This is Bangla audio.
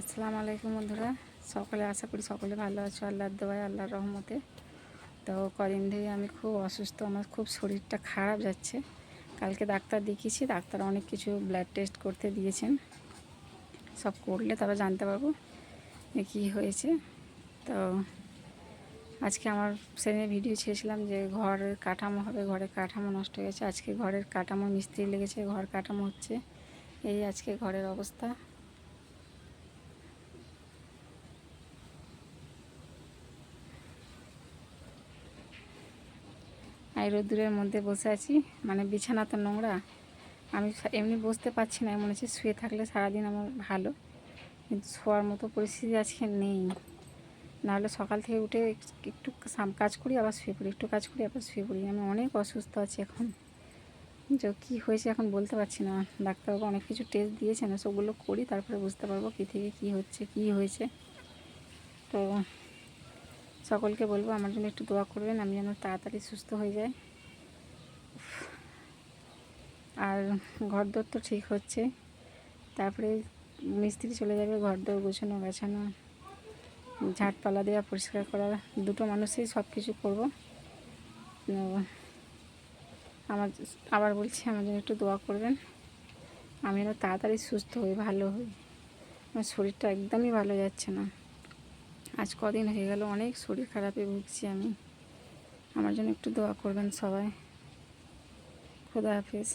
আসসালামু আলাইকুম বন্ধুরা। সকলে আশা করি সকলে ভালো আছো। আল্লাহর দোয়ায়, আল্লাহর রহমতে। তো কদিন ধরে আমি খুব অসুস্থ। আমার খুব শরীরটা খারাপ যাচ্ছে। কালকে ডাক্তার দেখিয়েছি। ডাক্তার অনেক কিছু ব্লাড টেস্ট করতে দিয়েছেন। সব করলে তবে জানতে পারব কী হয়েছে। তো আজকে আমার সেদিনে ভিডিও ছেড়েছিলাম যে ঘরের কাঠামো হবে, ঘরের কাঠামো নষ্ট হয়ে গেছে। আজকে ঘরের কাঠামো মিস্ত্রি লেগেছে, ঘর কাঠামো হচ্ছে। এই আজকে ঘরের অবস্থা। এই রোদ্দুরের মধ্যে বসে আছি। মানে বিছানা তো নোংরা। আমি এমনি বসতে পারছি না, মনে হচ্ছে শুয়ে থাকলে সারাদিন আমার ভালো। কিন্তু শোয়ার মতো পরিস্থিতি আজকে নেই। নাহলে সকাল থেকে উঠে একটু কাজ করি, আবার শুয়ে পড়ি। একটু কাজ করি, আবার শুয়ে পড়ি। আমি অনেক অসুস্থ আছি এখন। যে, কী হয়েছে এখন বলতে পারছি না। ডাক্তারবাবু অনেক কিছু টেস্ট দিয়েছেন সবগুলো করি, তারপরে বুঝতে পারব কী থেকে কী হচ্ছে, কী হয়েছে। তো সকলকে বলব, আমার জন্য একটু দোয়া করবেন, আমি যেন তাড়াতাড়ি সুস্থ হয়ে যাই। আর ঘরদোর তো ঠিক হচ্ছে। তারপরে মিস্ত্রি চলে যাবে, ঘরদোর গোছানো, গাছানো ঝাঁটপালা দেওয়া, পরিষ্কার করা, দুটো মানুষই সব কিছু করব আমার, আবার বলছি, আমার জন্য একটু দোয়া করবেন, আমি যেন তাড়াতাড়ি সুস্থ হই, ভালো হই। আমার শরীরটা একদমই ভালো যাচ্ছে না। আজ কদিন হয়ে গেল, অনেক শরীর খারাপে ভুগছি আমি। আমার জন্য একটু দোয়া করবেন সবাই। খোদা হাফিজ।